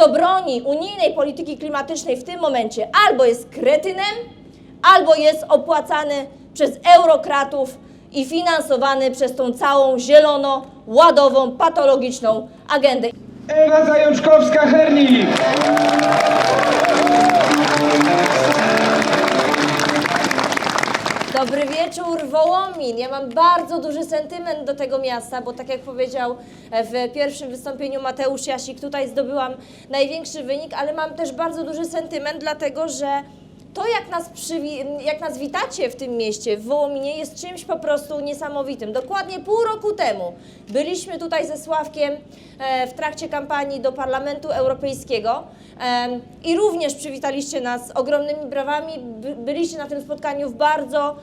kto broni unijnej polityki klimatycznej w tym momencie albo jest kretynem, albo jest opłacany przez eurokratów i finansowany przez tą całą zielono-ładową, patologiczną agendę. Ewa Zajączkowska-Hernik. Dobry wieczór, Wołomin. Ja mam bardzo duży sentyment do tego miasta, bo tak jak powiedział e, w pierwszym wystąpieniu Mateusz Jasik, tutaj zdobyłam największy wynik, ale mam też bardzo duży sentyment, dlatego że to, jak nas, jak nas witacie w tym mieście, w Wołominie, jest czymś po prostu niesamowitym. Dokładnie pół roku temu byliśmy tutaj ze Sławkiem e, w trakcie kampanii do Parlamentu Europejskiego i również przywitaliście nas ogromnymi brawami. By- Byliście na tym spotkaniu w bardzo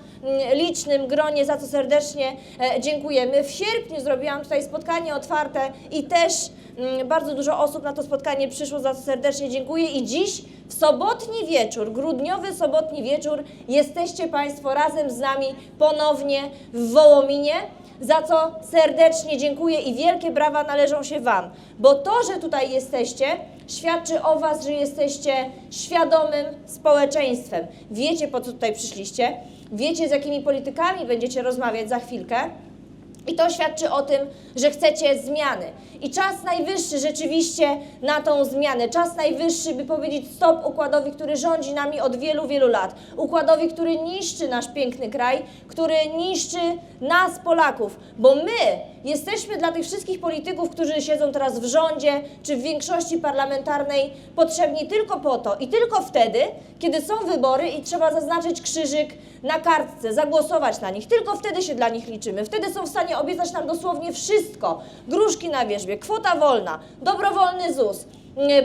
licznym gronie, za co serdecznie e, dziękujemy. W sierpniu zrobiłam tutaj spotkanie otwarte i też mm, bardzo dużo osób na to spotkanie przyszło, za co serdecznie dziękuję. I dziś w sobotni wieczór, grudniowy sobotni wieczór, jesteście Państwo razem z nami ponownie w Wołominie, za co serdecznie dziękuję i wielkie brawa należą się Wam, bo to, że tutaj jesteście, świadczy o Was, że jesteście świadomym społeczeństwem. Wiecie, po co tutaj przyszliście, wiecie, z jakimi politykami będziecie rozmawiać za chwilkę. I to świadczy o tym, że chcecie zmiany. I czas najwyższy rzeczywiście na tą zmianę. Czas najwyższy, by powiedzieć stop układowi, który rządzi nami od wielu, wielu lat. Układowi, który niszczy nasz piękny kraj, który niszczy nas, Polaków. Bo my jesteśmy dla tych wszystkich polityków, którzy siedzą teraz w rządzie czy w większości parlamentarnej, potrzebni tylko po to i tylko wtedy, kiedy są wybory i trzeba zaznaczyć krzyżyk na kartce, zagłosować na nich. Tylko wtedy się dla nich liczymy. Wtedy są w stanie obiecać nam dosłownie wszystko. Gruszki na wierzbie, kwota wolna, dobrowolny ZUS,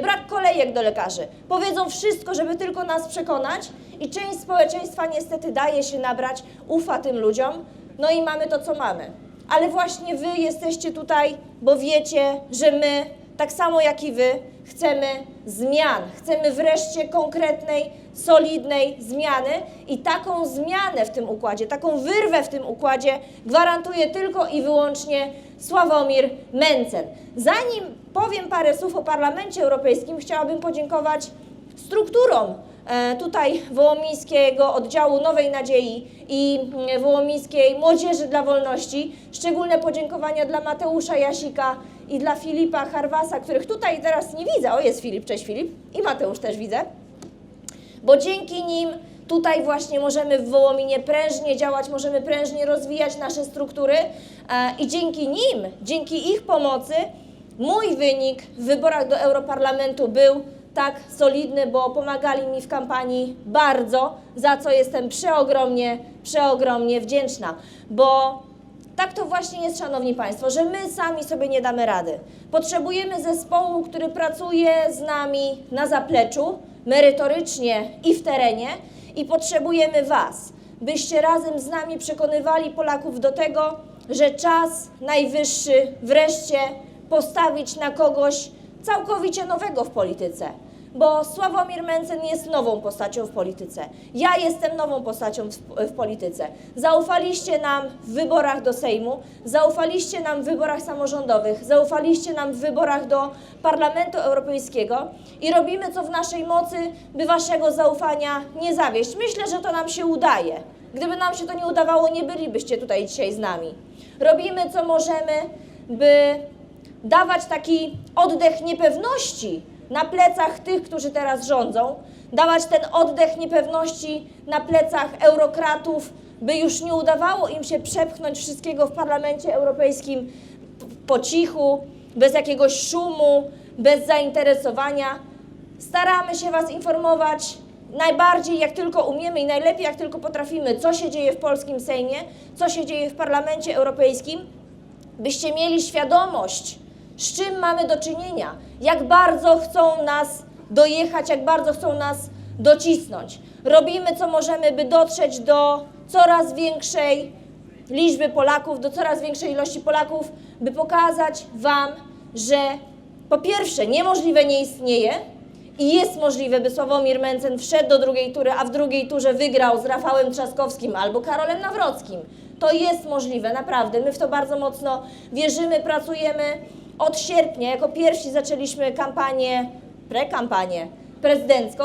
brak kolejek do lekarzy. Powiedzą wszystko, żeby tylko nas przekonać i część społeczeństwa niestety daje się nabrać, ufa tym ludziom, no i mamy to, co mamy. Ale właśnie wy jesteście tutaj, bo wiecie, że my, tak samo jak i wy, chcemy zmian. Chcemy wreszcie konkretnej, solidnej zmiany i taką zmianę w tym układzie, taką wyrwę w tym układzie gwarantuje tylko i wyłącznie Sławomir Mencen. Zanim powiem parę słów o Parlamencie Europejskim, chciałabym podziękować strukturom tutaj Wołomińskiego Oddziału Nowej Nadziei i mm, Wołomińskiej Młodzieży dla Wolności. Szczególne podziękowania dla Mateusza Jasika i dla Filipa Harwasa, których tutaj teraz nie widzę. O, jest Filip, cześć Filip. I Mateusz też widzę bo dzięki nim tutaj właśnie możemy w Wołominie prężnie działać, możemy prężnie rozwijać nasze struktury e, i dzięki nim, dzięki ich pomocy mój wynik w wyborach do Europarlamentu był tak solidny, bo pomagali mi w kampanii bardzo, za co jestem przeogromnie, przeogromnie wdzięczna, bo tak to właśnie jest, Szanowni Państwo, że my sami sobie nie damy rady. Potrzebujemy zespołu, który pracuje z nami na zapleczu, merytorycznie i w terenie i potrzebujemy Was, byście razem z nami przekonywali Polaków do tego, że czas najwyższy wreszcie postawić na kogoś całkowicie nowego w polityce. Bo Sławomir Mencen jest nową postacią w polityce. Ja jestem nową postacią w, w polityce. Zaufaliście nam w wyborach do Sejmu, zaufaliście nam w wyborach samorządowych, zaufaliście nam w wyborach do Parlamentu Europejskiego i robimy co w naszej mocy, by waszego zaufania nie zawieść. Myślę, że to nam się udaje. Gdyby nam się to nie udawało, nie bylibyście tutaj dzisiaj z nami. Robimy co możemy, by dawać taki oddech niepewności na plecach tych, którzy teraz rządzą, dawać ten oddech niepewności na plecach eurokratów, by już nie udawało im się przepchnąć wszystkiego w Parlamencie Europejskim po cichu, bez jakiegoś szumu, bez zainteresowania. Staramy się Was informować najbardziej jak tylko umiemy i najlepiej jak tylko potrafimy, co się dzieje w polskim Sejmie, co się dzieje w Parlamencie Europejskim, byście mieli świadomość, z czym mamy do czynienia, jak bardzo chcą nas dojechać, jak bardzo chcą nas docisnąć. Robimy co możemy, by dotrzeć do coraz większej liczby Polaków, do coraz większej ilości Polaków, by pokazać Wam, że po pierwsze niemożliwe nie istnieje i jest możliwe, by Sławomir Mencen wszedł do drugiej tury, a w drugiej turze wygrał z Rafałem Trzaskowskim albo Karolem Nawrockim. To jest możliwe, naprawdę. My w to bardzo mocno wierzymy, pracujemy. Od sierpnia jako pierwsi zaczęliśmy kampanię prekampanię prezydencką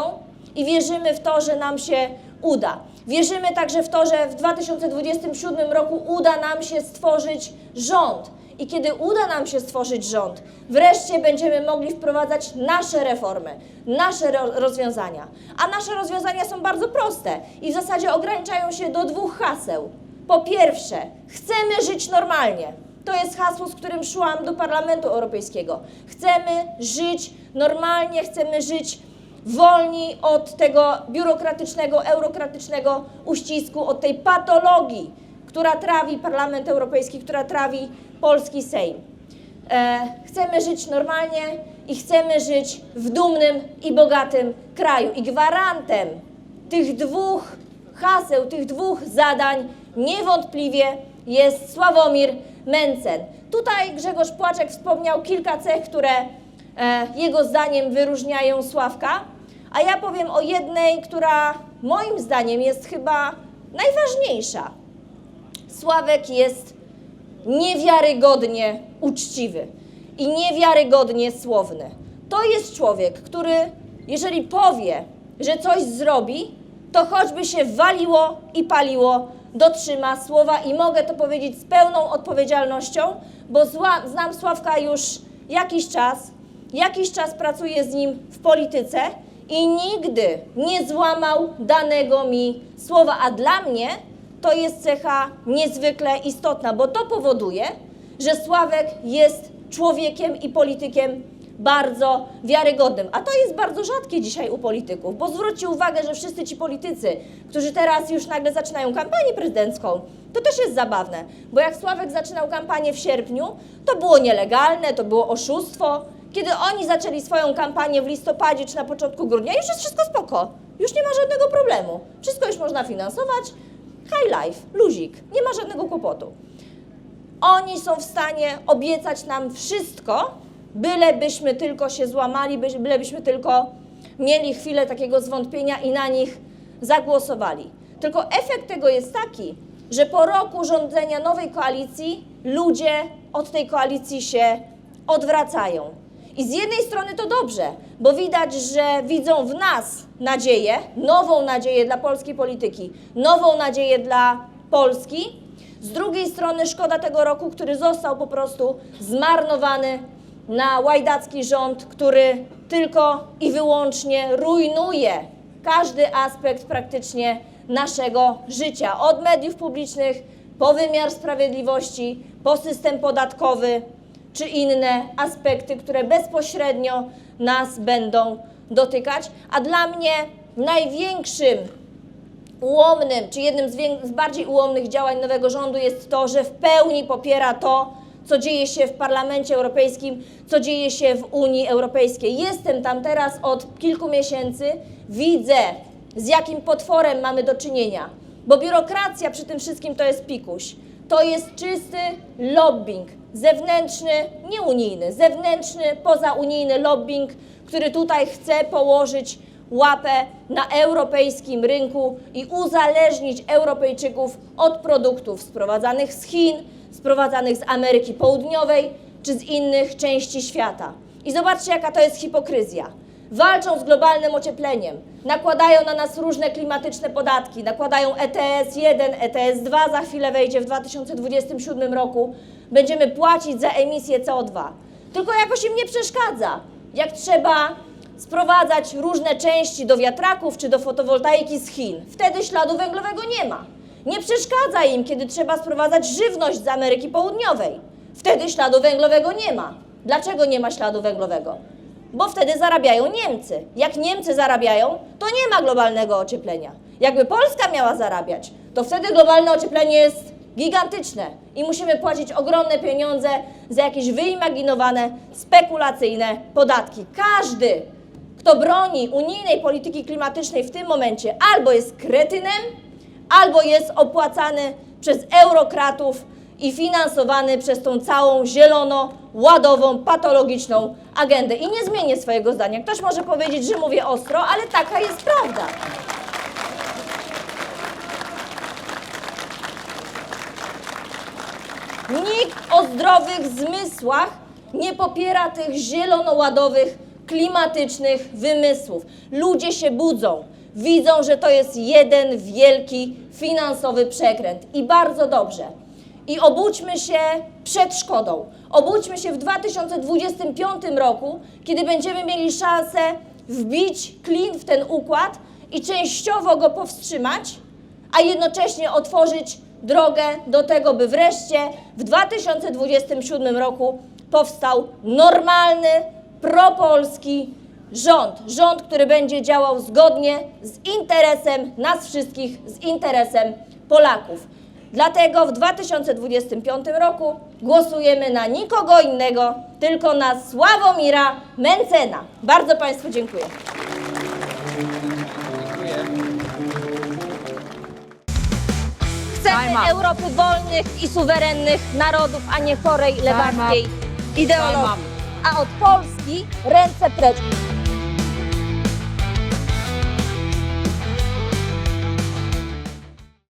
i wierzymy w to, że nam się uda. Wierzymy także w to, że w 2027 roku uda nam się stworzyć rząd. I kiedy uda nam się stworzyć rząd, wreszcie będziemy mogli wprowadzać nasze reformy, nasze ro- rozwiązania. A nasze rozwiązania są bardzo proste i w zasadzie ograniczają się do dwóch haseł. Po pierwsze, chcemy żyć normalnie. To jest hasło, z którym szłam do Parlamentu Europejskiego. Chcemy żyć normalnie, chcemy żyć wolni od tego biurokratycznego, eurokratycznego uścisku, od tej patologii, która trawi Parlament Europejski, która trawi polski Sejm. E, chcemy żyć normalnie i chcemy żyć w dumnym i bogatym kraju. I gwarantem tych dwóch haseł, tych dwóch zadań niewątpliwie jest Sławomir Mencen. Tutaj Grzegorz Płaczek wspomniał kilka cech, które e, jego zdaniem wyróżniają Sławka, a ja powiem o jednej, która moim zdaniem jest chyba najważniejsza. Sławek jest niewiarygodnie uczciwy i niewiarygodnie słowny. To jest człowiek, który, jeżeli powie, że coś zrobi, to choćby się waliło i paliło, dotrzyma słowa i mogę to powiedzieć z pełną odpowiedzialnością, bo zła, znam Sławka już jakiś czas, jakiś czas pracuję z nim w polityce i nigdy nie złamał danego mi słowa, a dla mnie to jest cecha niezwykle istotna, bo to powoduje, że Sławek jest człowiekiem i politykiem bardzo wiarygodnym. A to jest bardzo rzadkie dzisiaj u polityków, bo zwróćcie uwagę, że wszyscy ci politycy, którzy teraz już nagle zaczynają kampanię prezydencką, to też jest zabawne, bo jak Sławek zaczynał kampanię w sierpniu, to było nielegalne, to było oszustwo. Kiedy oni zaczęli swoją kampanię w listopadzie czy na początku grudnia, już jest wszystko spoko. Już nie ma żadnego problemu. Wszystko już można finansować. High life, luzik, nie ma żadnego kłopotu. Oni są w stanie obiecać nam wszystko, bylebyśmy tylko się złamali, byś- bylebyśmy tylko mieli chwilę takiego zwątpienia i na nich zagłosowali. Tylko efekt tego jest taki, że po roku rządzenia nowej koalicji ludzie od tej koalicji się odwracają. I z jednej strony to dobrze, bo widać, że widzą w nas nadzieję, nową nadzieję dla polskiej polityki, nową nadzieję dla Polski. Z drugiej strony szkoda tego roku, który został po prostu zmarnowany na łajdacki rząd, który tylko i wyłącznie rujnuje każdy aspekt praktycznie naszego życia. Od mediów publicznych po wymiar sprawiedliwości, po system podatkowy, czy inne aspekty, które bezpośrednio nas będą dotykać. A dla mnie największym ułomnym, czy jednym z, bardziej ułomnych działań nowego rządu jest to, że w pełni popiera to, co dzieje się w Parlamencie Europejskim, co dzieje się w Unii Europejskiej. Jestem tam teraz od kilku miesięcy, widzę, z jakim potworem mamy do czynienia, bo biurokracja przy tym wszystkim to jest pikuś. To jest czysty lobbying, zewnętrzny, nie unijny, zewnętrzny, pozaunijny lobbying, który tutaj chce położyć łapę na europejskim rynku i uzależnić Europejczyków od produktów sprowadzanych z Chin, sprowadzanych z Ameryki Południowej czy z innych części świata. I zobaczcie, jaka to jest hipokryzja. Walczą z globalnym ociepleniem, nakładają na nas różne klimatyczne podatki, nakładają E ETS 1, ETS 2 za chwilę wejdzie w 2027 roku. Będziemy płacić za emisję CO2. Tylko jakoś im nie przeszkadza. Jak trzeba sprowadzać różne części do wiatraków czy do fotowoltaiki z Chin. Wtedy śladu węglowego nie ma. Nie przeszkadza im, kiedy trzeba sprowadzać żywność z Ameryki Południowej. Wtedy śladu węglowego nie ma. Dlaczego nie ma śladu węglowego? Bo wtedy zarabiają Niemcy. Jak Niemcy zarabiają, to nie ma globalnego ocieplenia. Jakby Polska miała zarabiać, to wtedy globalne ocieplenie jest gigantyczne i musimy płacić ogromne pieniądze za jakieś wyimaginowane, spekulacyjne podatki. Każdy, kto broni unijnej polityki klimatycznej w tym momencie, albo jest kretynem, albo jest opłacany przez eurokratów i finansowany przez tą całą zielono-ładową, patologiczną agendę. I nie zmienię swojego zdania. Ktoś może powiedzieć, że mówię ostro, ale taka jest prawda. Nikt o zdrowych zmysłach nie popiera tych zielonoładowych klimatycznych wymysłów. Ludzie się budzą, widzą, że to jest jeden wielki finansowy przekręt i bardzo dobrze. I obudźmy się przed szkodą. Obudźmy się w 2025 roku, kiedy będziemy mieli szansę wbić klin w ten układ i częściowo go powstrzymać, a jednocześnie otworzyć drogę do tego, by wreszcie w 2027 roku powstał normalny, propolski rząd. Rząd, który będzie działał zgodnie z interesem nas wszystkich, z interesem Polaków. Dlatego w 2025 roku głosujemy na nikogo innego, tylko na Sławomira Mencena. Bardzo Państwu dziękuję. Chcemy. Europy wolnych i suwerennych narodów, a nie chorej lewackiej ideologii. A od Polski ręce precz.